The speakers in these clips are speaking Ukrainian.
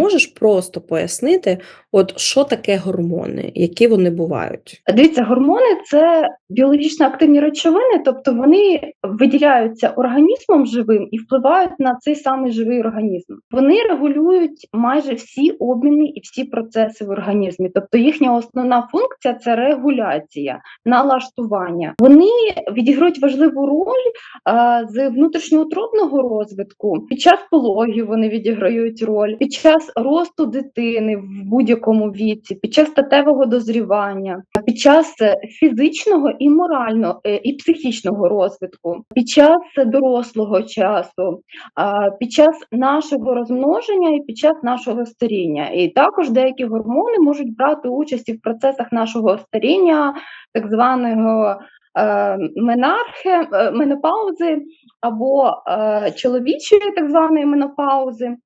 можеш просто пояснити, от що таке гормони, які вони бувають? Дивіться, гормони це біологічно активні речовини, тобто вони виділяються організмом живим і впливають на цей самий живий організм. Вони регулюють майже всі обміни і всі процеси в організмі. Тобто їхня основна функція це регуляція, налаштування. Вони відіграють важливу роль а, з внутрішньоутробного розвитку. Під час пологів вони відіграють роль, під час росту дитини в будь-якому віці, під час статевого дозрівання, під час фізичного і морального е, і психічного розвитку, під час дорослого часу, під час нашого розмноження і під час нашого старіння. І також деякі гормони можуть брати участь в процесах нашого старіння, так званого е, менархе, е, менопаузи або чоловічої так званої менопаузи.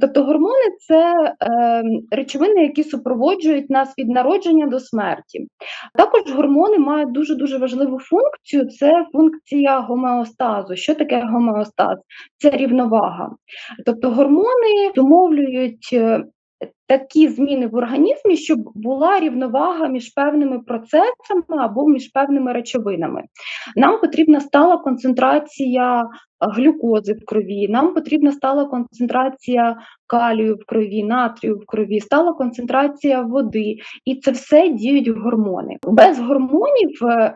Тобто гормони це е, речовини, які супроводжують нас від народження до смерті. Також гормони мають дуже дуже важливу функцію це функція гомеостазу. Що таке гомеостаз? Це рівновага. Тобто гормони зумовлюють е, такі зміни в організмі, щоб була рівновага між певними процесами або між певними речовинами. Нам потрібна стала концентрація глюкози в крові, нам потрібна стала концентрація калію в крові, натрію в крові, стала концентрація води, і це все діють гормони. Без гормонів е,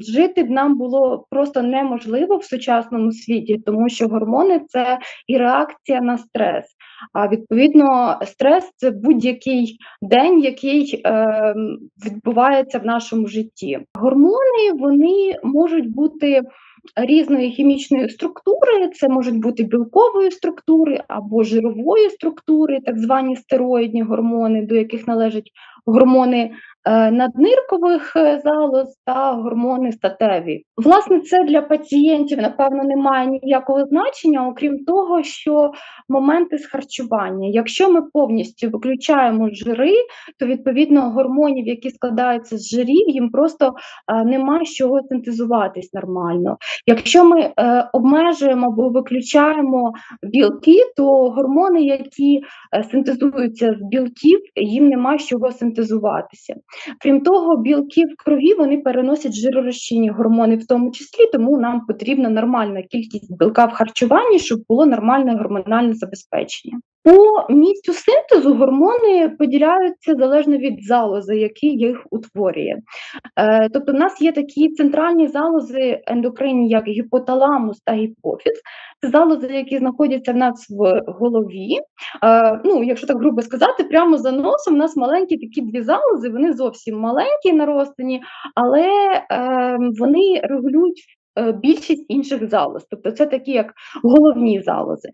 жити нам було просто неможливо в сучасному світі, тому що гормони це і реакція на стрес. А відповідно, стрес це будь-який день, який е, відбувається в нашому житті. Гормони вони можуть бути різної хімічної структури, це можуть бути білкової структури або жирової структури, так звані стероїдні гормони, до яких належать гормони Е, надниркових е, залоз та гормони статеві. Власне, це для пацієнтів, напевно, не має ніякого значення, окрім того, що моменти з харчування. Якщо ми повністю виключаємо жири, то відповідно гормонів, які складаються з жирів, їм просто е, нема чого синтезуватись нормально. Якщо ми обмежуємо або виключаємо білки, то гормони, які синтезуються з білків, їм нема з чого синтезуватися. Крім того, білки в крові вони переносять жиророзчинні гормони, в тому числі, тому нам потрібна нормальна кількість білка в харчуванні, щоб було нормальне гормональне забезпечення. По місцю синтезу гормони поділяються залежно від залози, який їх утворює. Е, Тобто, в нас є такі центральні залози ендокринні, як гіпоталамус та гіпофіз. Це залози, які знаходяться в нас в голові. Е, ну, Якщо так грубо сказати, прямо за носом у нас маленькі такі дві залози, вони зовсім маленькі наростені, але е, вони регулюють більшість інших залоз, тобто це такі як головні залози.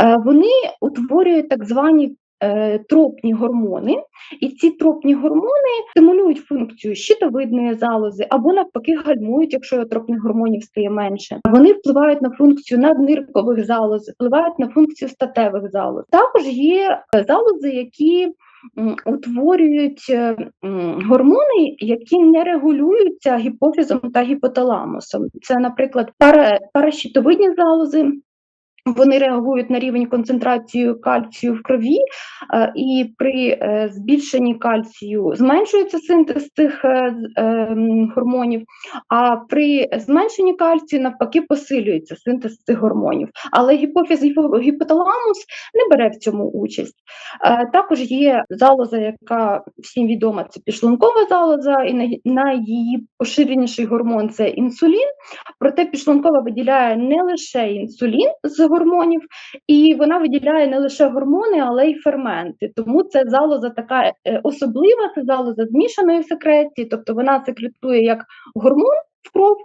Е, вони утворюють так звані е, тропні гормони, і ці тропні гормони стимулюють функцію щитовидної залози або навпаки гальмують, якщо тропних гормонів стає менше. Вони впливають на функцію надниркових залоз, впливають на функцію статевих залоз. Також є залози, які утворюють е, гормони, які не регулюються гіпофізом та гіпоталамусом. Це, наприклад, паращитовидні залози, вони реагують на рівень концентрації кальцію в крові, е, і при е, збільшенні кальцію зменшується синтез цих е, гормонів, а при зменшенні кальцію навпаки посилюється синтез цих гормонів. Але гіпофіз гіпоталамус не бере в цьому участь. Також є залоза, яка всім відома, це підшлункова залоза, і найїї поширеніший гормон це інсулін. Проте підшлункова виділяє не лише інсулін з гормонів, і вона виділяє не лише гормони, але й ферменти. Тому це залоза така е, особлива, це залоза змішаної секреції, тобто вона секретує як гормон. В кров,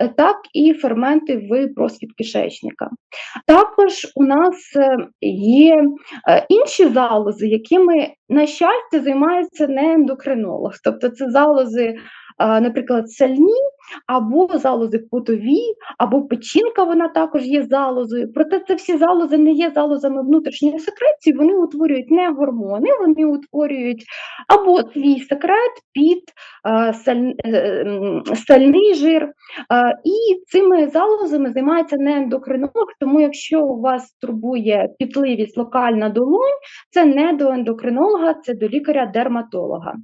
е, так і ферменти в просвіт кишечника. Також у нас е, є інші залози, якими, на щастя, займається не ендокринолог. Тобто це залози наприклад, сальні або залози потові, або печінка, вона також є залозою. Проте це всі залози не є залозами внутрішньої секреції, вони утворюють не гормони, вони утворюють або свій секрет, під саль, е, сальний жир. Е, І цими залозами займається не ендокринолог, тому якщо у вас турбує пітливість локальна долонь, це не до ендокринолога, це до лікаря-дерматолога.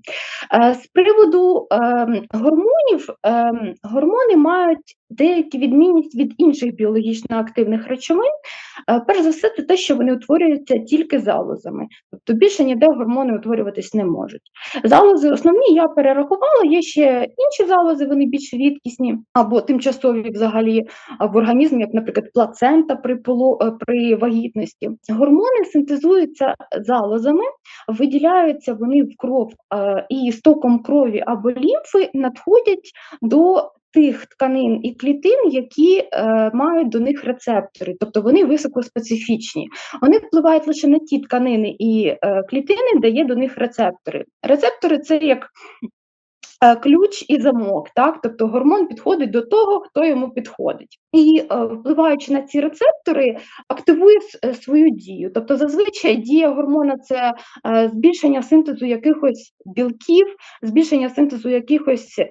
Е, З приводу ем, гормонів, ем, гормони мають деякі відмінність від інших біологічно активних речовин. Е, Перш за все, це те, що вони утворюються тільки залозами, тобто більше ніде гормони утворюватись не можуть. Залози основні я перерахувала, є ще інші залози, вони більш рідкісні або тимчасові взагалі в організмі, як, наприклад, плацента при, поло, е, при вагітності. Гормони синтезуються залозами, виділяються вони в кров е, і стоком крові або лімфи надходять до тих тканин і клітин, які е, мають до них рецептори, тобто вони високоспецифічні. Вони впливають лише на ті тканини і е, клітини, де є до них рецептори. Рецептори це як ключ і замок, так? тобто гормон підходить до того, хто йому підходить. І е, впливаючи на ці рецептори, активує е, свою дію. Тобто, зазвичай дія гормона це е, збільшення синтезу якихось білків, збільшення синтезу якихось е,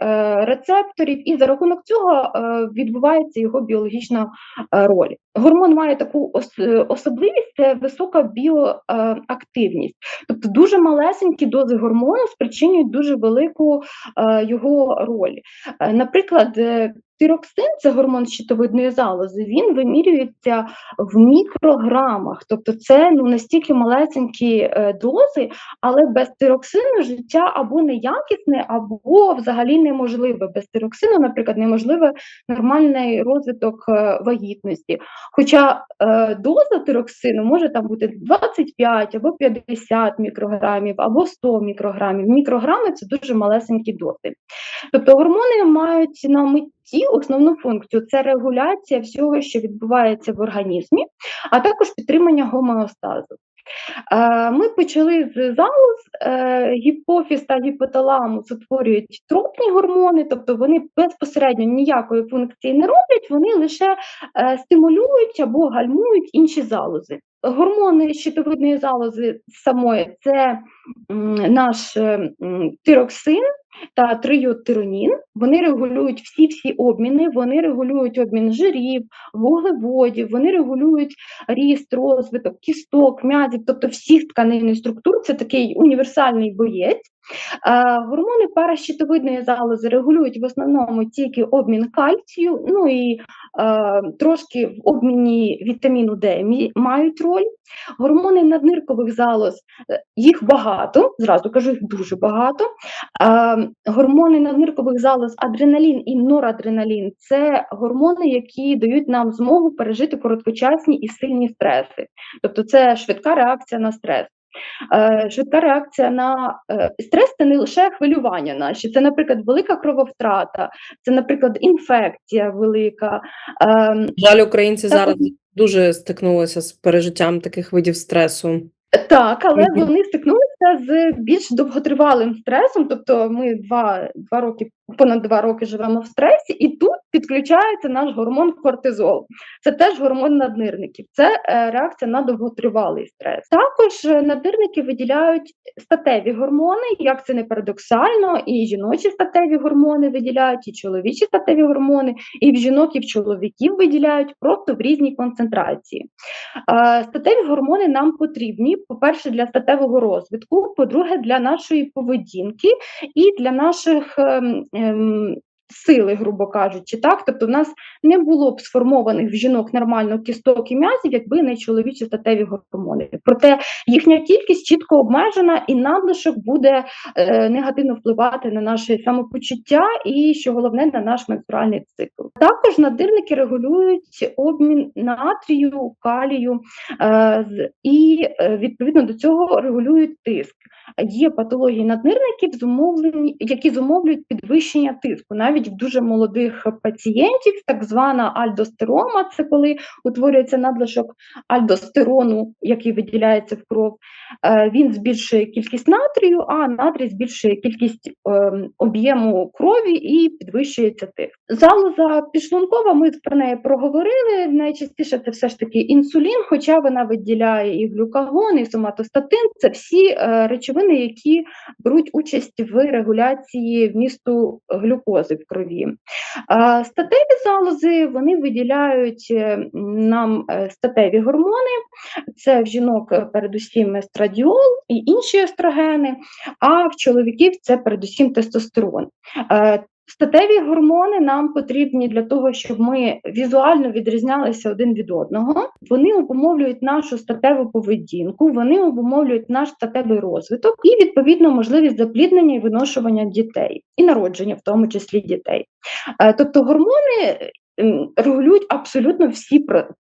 рецепторів, і за рахунок цього е, відбувається його біологічна е, роль. Гормон має таку е, особливість це висока біоактивність. Тобто дуже малесенькі дози гормону спричинюють дуже велику е, його роль. Е, Наприклад, е, тироксин це гормон щитовидної залози, він вимірюється в мікрограмах, тобто це ну настільки малесенькі е, дози, але без тироксину життя або неякісне, або взагалі неможливе. Без тироксину, наприклад, неможливе нормальний розвиток е, вагітності. Хоча е, доза тироксину може там бути 25 або 50 мікрограмів, або 100 мікрограмів. Мікрограми це дуже малесенькі дози. Тобто гормони мають на меті основну функцію це регуляція всього, що відбувається в організмі, а також підтримання гомеостазу. Е, Ми почали з залоз, е, гіпофіз та гіпоталамус утворюють тропні гормони, тобто вони безпосередньо ніякої функції не роблять, вони лише е, стимулюють або гальмують інші залози. Гормони щитовидної залози самої це наш е, тироксин та триотиронін. Вони регулюють всі-всі обміни, вони регулюють обмін жирів, вуглеводів, вони регулюють ріст, розвиток, кісток, м'язів, тобто всіх тканинних структур. Це такий універсальний боєць. Е, Гормони паращитовидної залози регулюють в основному тільки обмін кальцію, ну і е, трошки в обміні вітаміну Д мають роль. Гормони надниркових залоз, е, їх багато, зразу кажу, їх дуже багато. Е, Гормони надниркових залоз, адреналін і норадреналін це гормони, які дають нам змогу пережити короткочасні і сильні стреси. Тобто це швидка реакція на стрес. Е, Швидка реакція на е, стрес це не лише хвилювання наші, це, наприклад, велика крововтрата, це, наприклад, інфекція велика. ем, Жаль, українці Так, зараз дуже стикнулися з пережиттям таких видів стресу. Так, але вони стикнулися з більш довготривалим стресом. Тобто, ми два, два роки, понад два роки живемо в стресі, і тут підключається наш гормон кортизол. Це теж гормон наднирників. Це е, реакція на довготривалий стрес. Також е, наднирники виділяють статеві гормони, як це не парадоксально, і жіночі статеві гормони виділяють, і чоловічі статеві гормони, і в жінок, і в чоловіків виділяють просто в різній концентрації. Е, Статеві гормони нам потрібні, по-перше, для статевого розвитку, по-друге, для нашої поведінки і для наших ем, ем, сили, грубо кажучи. Так? Тобто, в нас не було б сформованих в жінок нормально кісток і м'язів, якби не чоловічі статеві гормони. Проте їхня кількість чітко обмежена, і надлишок буде е, негативно впливати на наше самопочуття і, що головне, на наш менструальний цикл. Також надирники регулюють обмін натрію, калію е, і е, відповідно до цього регулюють тиск. Є патології наднирників, які зумовлюють підвищення тиску навіть навіть в дуже молодих пацієнтів, так звана альдостерома, це коли утворюється надлишок альдостерону, який виділяється в кров. Е, Він збільшує кількість натрію, а натрій збільшує кількість ем, об'єму крові і підвищується тиск. Залоза підшлункова, ми про неї проговорили. Найчастіше це все ж таки інсулін, хоча вона виділяє і глюкагон, і соматостатин. Це всі е, речовини, які беруть участь в регуляції вмісту глюкози в крові. Статеві залози вони виділяють е, нам е, статеві гормони. Це в жінок е, передусім естрадіол і інші естрогени, а в чоловіків це передусім тестостерон. Статеві гормони нам потрібні для того, щоб ми візуально відрізнялися один від одного. Вони обумовлюють нашу статеву поведінку, вони обумовлюють наш статевий розвиток і відповідно можливість запліднення і виношування дітей, і народження, в тому числі дітей. Е, Тобто гормони регулюють абсолютно всі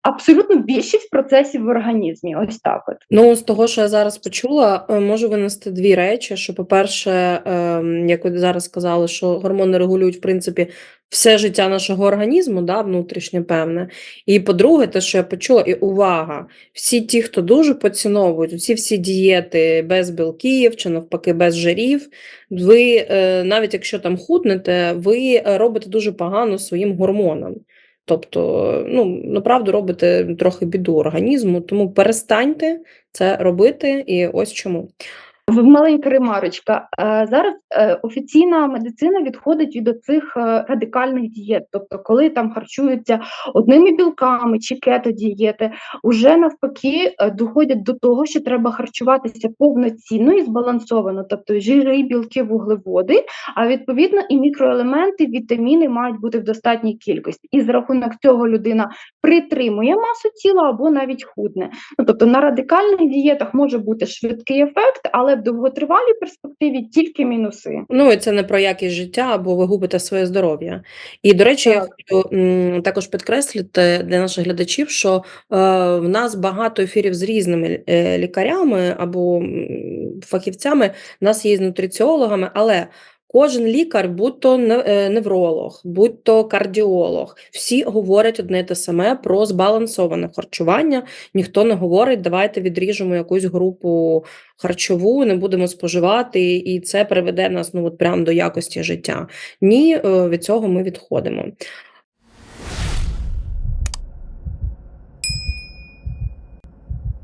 абсолютно більшість процесів в організмі. Ось так от. Ну, з того, що я зараз почула, е, можу винести дві речі. Що, по-перше, ем, як ви зараз сказали, що гормони регулюють, в принципі, все життя нашого організму, да, внутрішнє певне. І по-друге, те, що я почула, і увага, всі ті, хто дуже поціновують ці всі дієти без білків чи навпаки без жирів, ви е, навіть якщо там худнете, ви робите дуже погано своїм гормонам. Тобто, ну, направду робите трохи біду організму, тому перестаньте це робити, і ось чому. Маленька ремарочка. Е, Зараз е, офіційна медицина відходить від цих радикальних дієт. Тобто, коли там харчуються одними білками чи кето-дієти, уже навпаки е, доходять до того, що треба харчуватися повноцінно і збалансовано, тобто жири, білки, вуглеводи, а відповідно і мікроелементи, вітаміни мають бути в достатній кількості. І за рахунок цього людина притримує масу тіла або навіть худне. Ну, тобто на радикальних дієтах може бути швидкий ефект, але в довготривалій перспективі тільки мінуси. Ну, і це не про якість життя, або ви губите своє здоров'я. І, до речі, я хочу м, також підкреслити для наших глядачів, що е, в нас багато ефірів з різними е, лікарями або фахівцями, в нас є з нутриціологами, але кожен лікар, будь то е, невролог, будь то кардіолог, всі говорять одне те саме про збалансоване харчування. Ніхто не говорить, давайте відріжемо якусь групу харчову, не будемо споживати, і це приведе нас ну от прямо до якості життя. Ні, е, від цього ми відходимо.